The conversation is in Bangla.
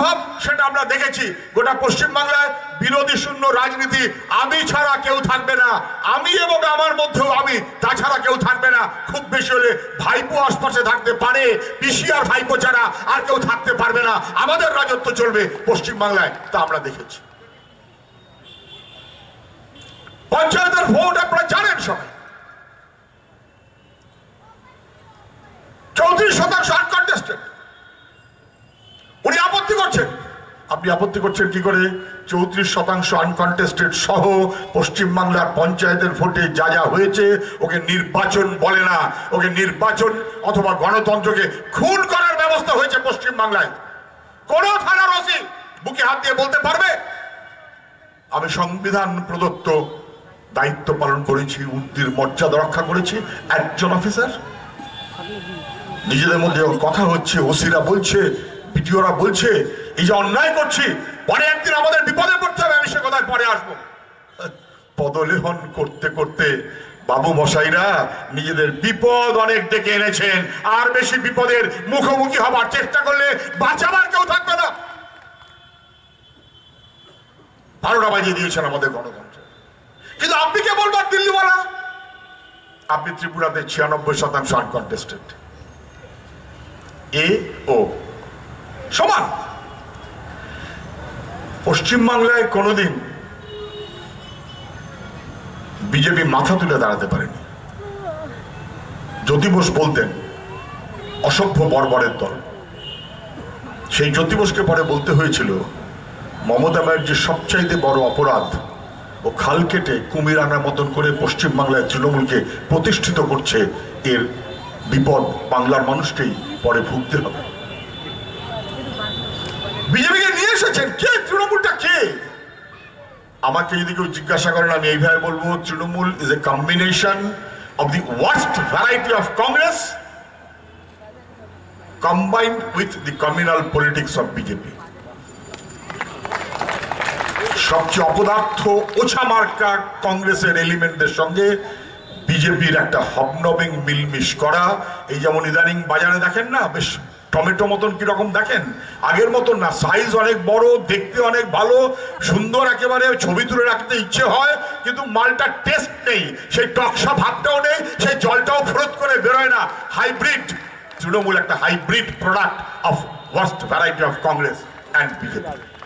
মনোভাব সেটা আমরা দেখেছি। গোটা পশ্চিমবাংলায় বিরোধী শূন্য রাজনীতি আমি ছাড়া কেউ থাকবে না। আমি এবং আমার মধ্যেও আমি, তাছাড়া কেউ থাকবে না। খুব বেশি হলে ভাইপো আশপাশে থাকতে পারে, পিসি আর ভাইপো ছাড়া আর কেউ থাকতে পারবে না। আমাদের রাজত্ব চলবে পশ্চিমবাংলায়, তা আমরা দেখেছি। পঞ্চায়েতের ভোট আপনারা জানেন সবাই। চৌত্রিশ শতাংশ আনকন্টেস্টেড আপত্তি করছেন? আপনি আপত্তি করছেন কি করে? চৌত্রিশ শতাংশ আনকন্টেস্টেড সহ পশ্চিমবাংলার পঞ্চায়েতের ভোটে যা যা হয়েছে, ওকে নির্বাচন বলে না। ওকে নির্বাচন অথবা গণতন্ত্রকে খুন করার ব্যবস্থা হয়েছে পশ্চিমবাংলায়। কোন থানার ওসি বুকে হাত দিয়ে বলতে পারবে? আমি সংবিধান প্রদত্ত দায়িত্ব পালন করেছি উর্দির মর্যাদা রক্ষা করেছি। একজন অফিসার নিজেদের মধ্যে কথা হচ্ছে, ওসিরা বলছে বিডিওরা বলছে, এই যে অন্যায় করছি, পরে একদিন আমাদের বিপদে পড়তে হবে, আমি সে কথায় পরে আসব। পদলেহন করতে করতে বাবু মশাইরা নিজেদের বিপদ অনেক ডেকে এনেছেন, আর বেশি বিপদের মুখোমুখি হবার চেষ্টা করলে বাঁচাবার কেউ থাকবে না। বারোটা বাজিয়ে দিয়েছেন আমাদের গণতন্ত্র। কিন্তু আপনি কে বলবার দিল্লিওয়ালা? আপনি ত্রিপুরাতে ছিয়ানব্বই শতাংশ আনকন্টেস্টেড এ ও। সমান। পশ্চিমবাংলায় কোনোদিন বিজেপি মাথা তুলে দাঁড়াতে পারেনি। জ্যোতি বোস বলতেন, অসভ্য বর্বরের দল। সেই জ্যোতি বোসকে পরে বলতে হয়েছিল, মমতা ব্যানার্জির সবচাইতে বড় অপরাধ ও খাল কেটে কুমির আনার মতন করে পশ্চিমবাংলায় তৃণমূলকে প্রতিষ্ঠিত করছে, এর বিপদ বাংলার মানুষকেই পরে ভুগতে হবে। বিজেপিকে নিয়ে এসেছেন কে? তৃণমূলটা কে? আমাকে যদি কেউ জিজ্ঞাসা করেন, আমি এইভাবে বলব, Trinamool is a combination of the worst variety of Congress combined with the communal politics of BJP সবচেয়ে অপদার্থ ওছা মার্কা কংগ্রেসের এলিমেন্টদের সঙ্গে বিজেপির একটা হবনবিং মিলমিশ করা, এই যেমন ইদানিং বাজারে দেখেন না, বেশ টমেটো মতন কীরকম দেখেন? আগের মতন না সাইজ অনেক বড়, দেখতে অনেক ভালো, সুন্দর একেবারে, ছবি তুলে রাখতে ইচ্ছে হয়, কিন্তু মালটার টেস্ট নেই। সেই টকসা ভাবটাও নেই, সেই জলটাও ফেরত করে বেরোয় না। হাইব্রিড তৃণমূল একটা hybrid product of worst variety of Congress and BJP